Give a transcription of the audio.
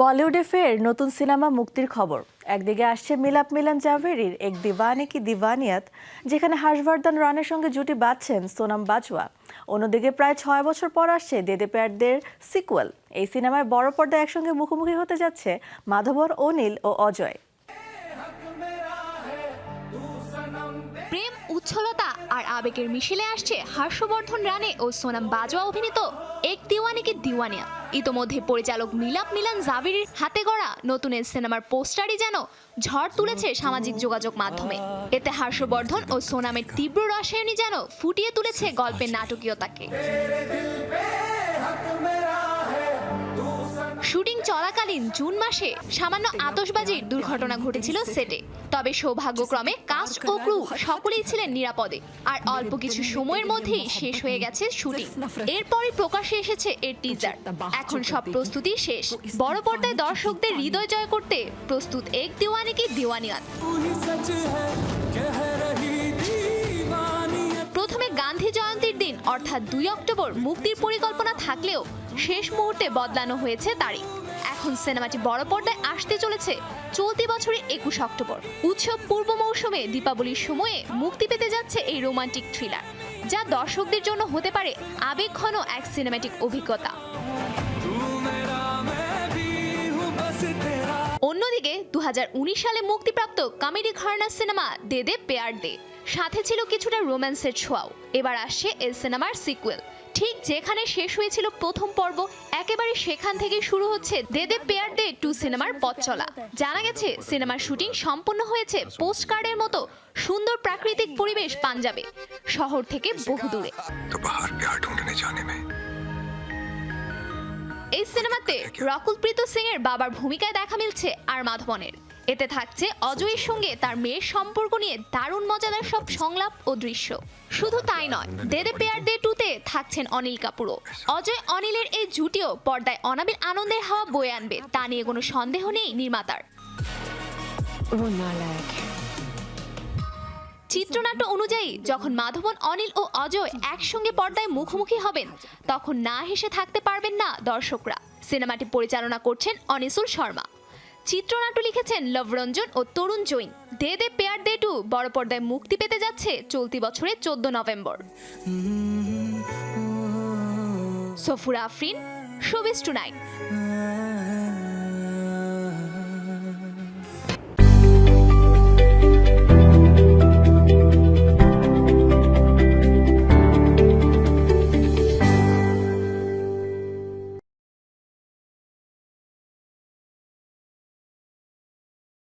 বলিউডে ফের নতুন সিনেমা মুক্তির খবর। একদিকে আসছে মিলাপ মিলান জাভেরির এক দিওয়ানে কি দিওয়ানিয়াত যেখানে হর্ষবর্ধন রানের সঙ্গে জুটি বাঁধছেন সোনাম বাজওয়া। অন্যদিকে প্রায় ছয় বছর পর আসছে দেদে প্যারদের সিকুয়েল। এই সিনেমায় বড় পর্দায় একসঙ্গে মুখোমুখি হতে যাচ্ছে মাধবর, অনিল ও অজয়। আর আবেগের মিশেলে আসছে হর্ষবর্ধন রানে ও সোনাম বাজওয়া অভিনীত এক দিওয়ানি দিওয়ানিকে দিওয়ানিয়া। ইতোমধ্যে পরিচালক মিলাপ মিলান জাভিরির হাতে গড়া নতুন এই সিনেমার পোস্টারই যেন ঝড় তুলেছে সামাজিক যোগাযোগ মাধ্যমে। এতে হর্ষবর্ধন ও সোনামের তীব্র রসায়নী যেন ফুটিয়ে তুলেছে গল্পের নাটকীয়তাকে। শুটিং চলাকালীন জুন মাসে সামান্য আতশবাজির দুর্ঘটনা ঘটেছিল সেটে। তবে সৌভাগ্যক্রমে কাস্ট ও ক্রু সকলেই ছিলেন নিরাপদে। আর অল্প কিছু সময়ের মধ্যেই শেষ হয়ে গেছে শুটিং। এরপরই প্রকাশ্যে এসেছে এর টিজার এখন সব প্রস্তুতি শেষ। বড় পর্দায় দর্শকদের হৃদয় জয় করতে প্রস্তুত এক দিওয়ানি কি দিওয়ানিয়াত প্রথমে গান্ধী জয়ন্তীর দিন, অর্থাৎ দুই অক্টোবর, মুক্তির পরিকল্পনা থাকলেও শেষ মুহূর্তে বদলানো হয়েছে তারিখ। এখন সিনেমাটি বড় পর্দায় আসতে চলেছে চলতি বছরের একুশ অক্টোবর। উৎসব পূর্ব মৌসুমে দীপাবলির সময়ে মুক্তি পেতে যাচ্ছে এই রোমান্টিক থ্রিলার, যা দর্শকদের জন্য হতে পারে আবেগঘন এক সিনেমাটিক অভিজ্ঞতা। অন্যদিকে দু হাজার উনিশ সালে মুক্তিপ্রাপ্ত কমেডি ঘরানার সিনেমা দে দে পেয়ার দে। সাথে ছিল কিছুটা রোম্যান্সের ছোঁয়াও। এবার আসছে এই সিনেমার সিকুয়েল। ঠিক যেখানে শেষ হয়েছিল প্রথম পর্ব একেবারে সেখান থেকে শুরু হচ্ছে দে দে পেয়ার দে টু সিনেমার পথ চলা। জানা গেছে সিনেমার শুটিং সম্পন্ন হয়েছে পোস্ট কার্ডের মতো সুন্দর প্রাকৃতিক পরিবেশ পাঞ্জাবে শহর থেকে বহু দূরে। এই সিনেমাতে রকুলপ্রীত সিং এর বাবার ভূমিকায় দেখা মিলছে আর মাধবনের। এতে থাকছে অজয়ের সঙ্গে তার মেয়ের সম্পর্ক নিয়ে দারুণ মজাদার সব সংলাপ ও দৃশ্য। শুধু তাই নয় দেদে পেয়ার দে টুতে থাকছেন অনিল কাপুরও। অজয় অনিলের এই জুটিও পর্দায় অনাবিল আনন্দের হাওয়া বয়ে আনবে তা নিয়ে কোনো সন্দেহ নেই নির্মাতার। চিত্রনাট্য অনুযায়ী যখন মাধবন অনিল ও অজয় একসঙ্গে পর্দায় মুখোমুখি হবেন তখন না হেসে থাকতে পারবেন না দর্শকরা। সিনেমাটি পরিচালনা করছেন অনিসুল শর্মা। চিত্রনাট্য লিখেছেন লবরঞ্জন ও তরুণ জৈন। দে দে পেয়ার দে টু বড় পর্দায় মুক্তি পেতে যাচ্ছে চলতি বছরের চোদ্দ November. Safura Afrin, showbiz tonight